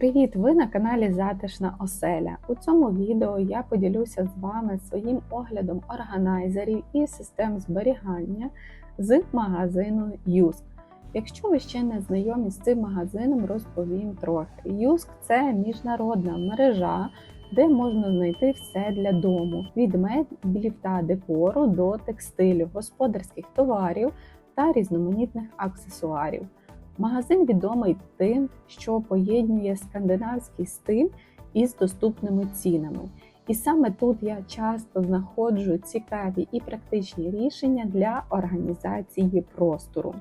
Привіт! Ви на каналі Затишна Оселя. У цьому відео я поділюся з вами своїм оглядом органайзерів і систем зберігання з магазину Юск. Якщо ви ще не знайомі з цим магазином, розповім трохи. Юск це міжнародна мережа, де можна знайти все для дому: від меблів та декору до текстилю, господарських товарів та різноманітних аксесуарів. Магазин відомий тим, що поєднує скандинавський стиль із доступними цінами. І саме тут я часто знаходжу цікаві і практичні рішення для організації простору.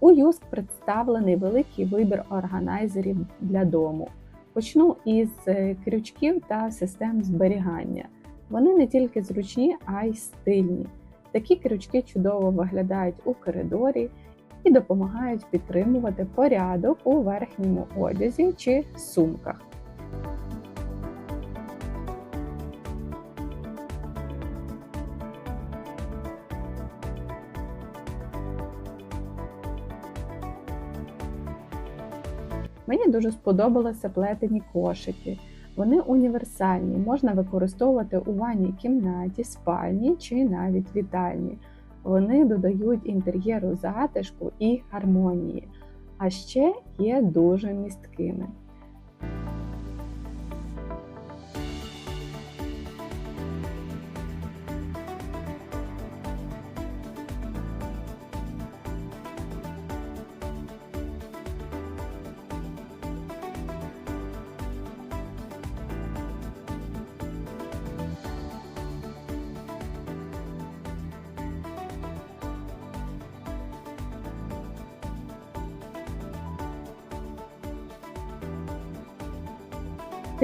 У Юск представлений великий вибір органайзерів для дому. Почну із е, крючків та систем зберігання. Вони не тільки зручні, а й стильні. Такі крючки чудово виглядають у коридорі і допомагають підтримувати порядок у верхньому одязі чи сумках. Мені дуже сподобалися плетені кошики. Вони універсальні, можна використовувати у ванній кімнаті, спальні чи навіть вітальні. Вони додають інтер'єру затишку і гармонії, а ще є дуже місткими.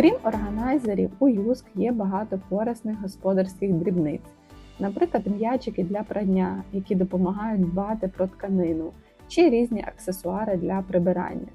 Крім органайзерів, у юск є багато корисних господарських дрібниць, наприклад, м'ячики для прання, які допомагають дбати про тканину, чи різні аксесуари для прибирання.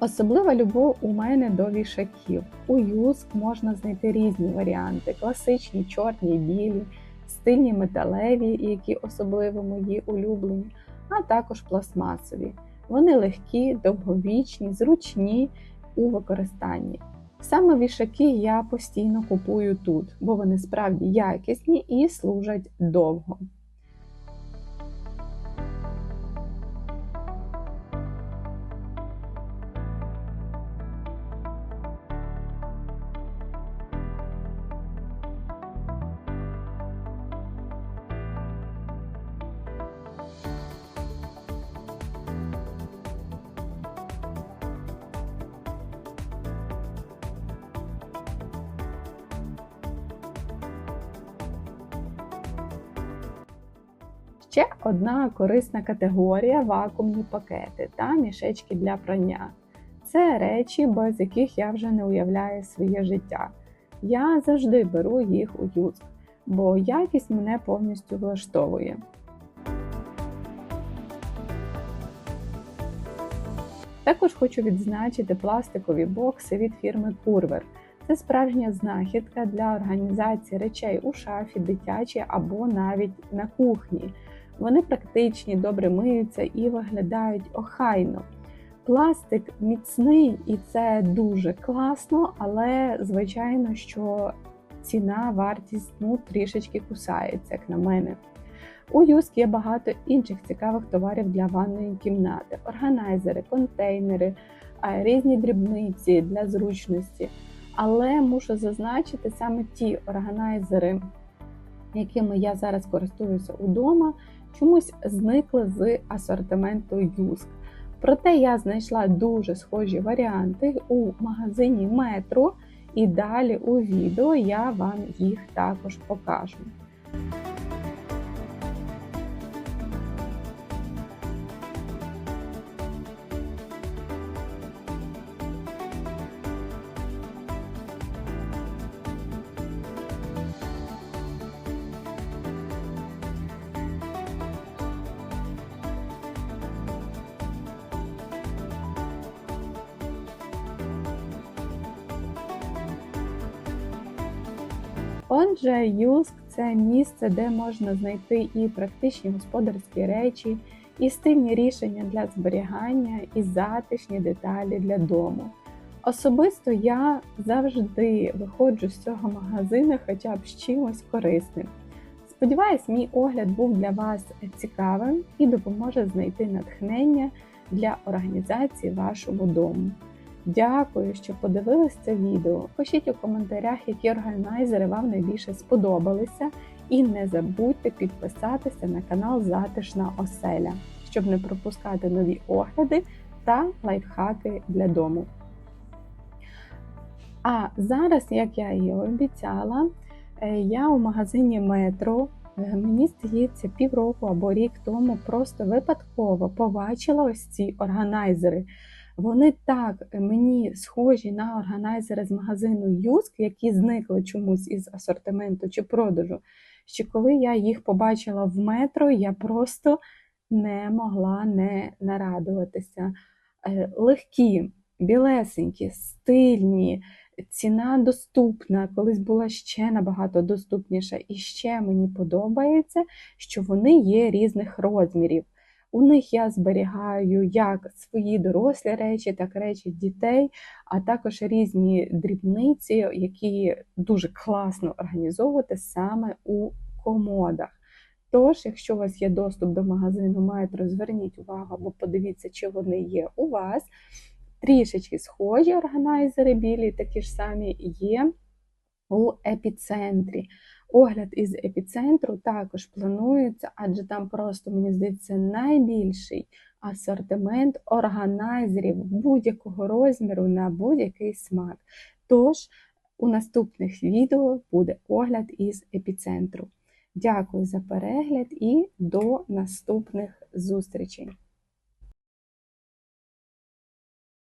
Особлива любов у мене до вішаків. У юск можна знайти різні варіанти: класичні, чорні, білі, стильні металеві, які особливо мої улюблені, а також пластмасові. Вони легкі, довговічні, зручні у використанні. Саме вішаки я постійно купую тут, бо вони справді якісні і служать довго. Ще одна корисна категорія вакуумні пакети та мішечки для прання. Це речі, без яких я вже не уявляю своє життя. Я завжди беру їх у юск, бо якість мене повністю влаштовує. Також хочу відзначити пластикові бокси від фірми Curver. Це справжня знахідка для організації речей у шафі, дитячій або навіть на кухні. Вони практичні, добре миються і виглядають охайно. Пластик міцний і це дуже класно, але звичайно, що ціна, вартість ну, трішечки кусається, як на мене. У Юск є багато інших цікавих товарів для ванної кімнати: органайзери, контейнери, різні дрібниці для зручності. Але мушу зазначити саме ті органайзери, якими я зараз користуюся удома, чомусь зникли з асортименту Юск. Проте я знайшла дуже схожі варіанти у магазині Метро, і далі у відео я вам їх також покажу. Отже, Юск це місце, де можна знайти і практичні господарські речі, і стильні рішення для зберігання, і затишні деталі для дому. Особисто я завжди виходжу з цього магазину хоча б з чимось корисним. Сподіваюсь, мій огляд був для вас цікавим і допоможе знайти натхнення для організації вашого дому. Дякую, що подивились це відео. Пишіть у коментарях, які органайзери вам найбільше сподобалися, і не забудьте підписатися на канал Затишна Оселя, щоб не пропускати нові огляди та лайфхаки для дому. А зараз, як я і обіцяла, е, я у магазині Метро. е, Мені здається, півроку або рік тому просто випадково побачила ось ці органайзери. Вони так мені схожі на органайзери з магазину Юск, які зникли чомусь із асортименту чи продажу. Що коли я їх побачила в метро, я просто не могла не нарадуватися. Е, Легкі, білесенькі, стильні, ціна доступна, колись була ще набагато доступніша. І ще мені подобається, що вони є різних розмірів. У них я зберігаю як свої дорослі речі, так і речі дітей, а також різні дрібниці, які дуже класно організовувати саме у комодах. Тож, якщо у вас є доступ до магазину метро, зверніть увагу або подивіться, чи вони є у вас. Трішечки схожі органайзери білі, такі ж самі є у епіцентрі. Огляд із епіцентру також планується, адже там просто, мені здається, найбільший асортимент органайзерів будь-якого розміру на будь-який смак. Тож, у наступних відео буде огляд із епіцентру. Дякую за перегляд і до наступних зустрічей!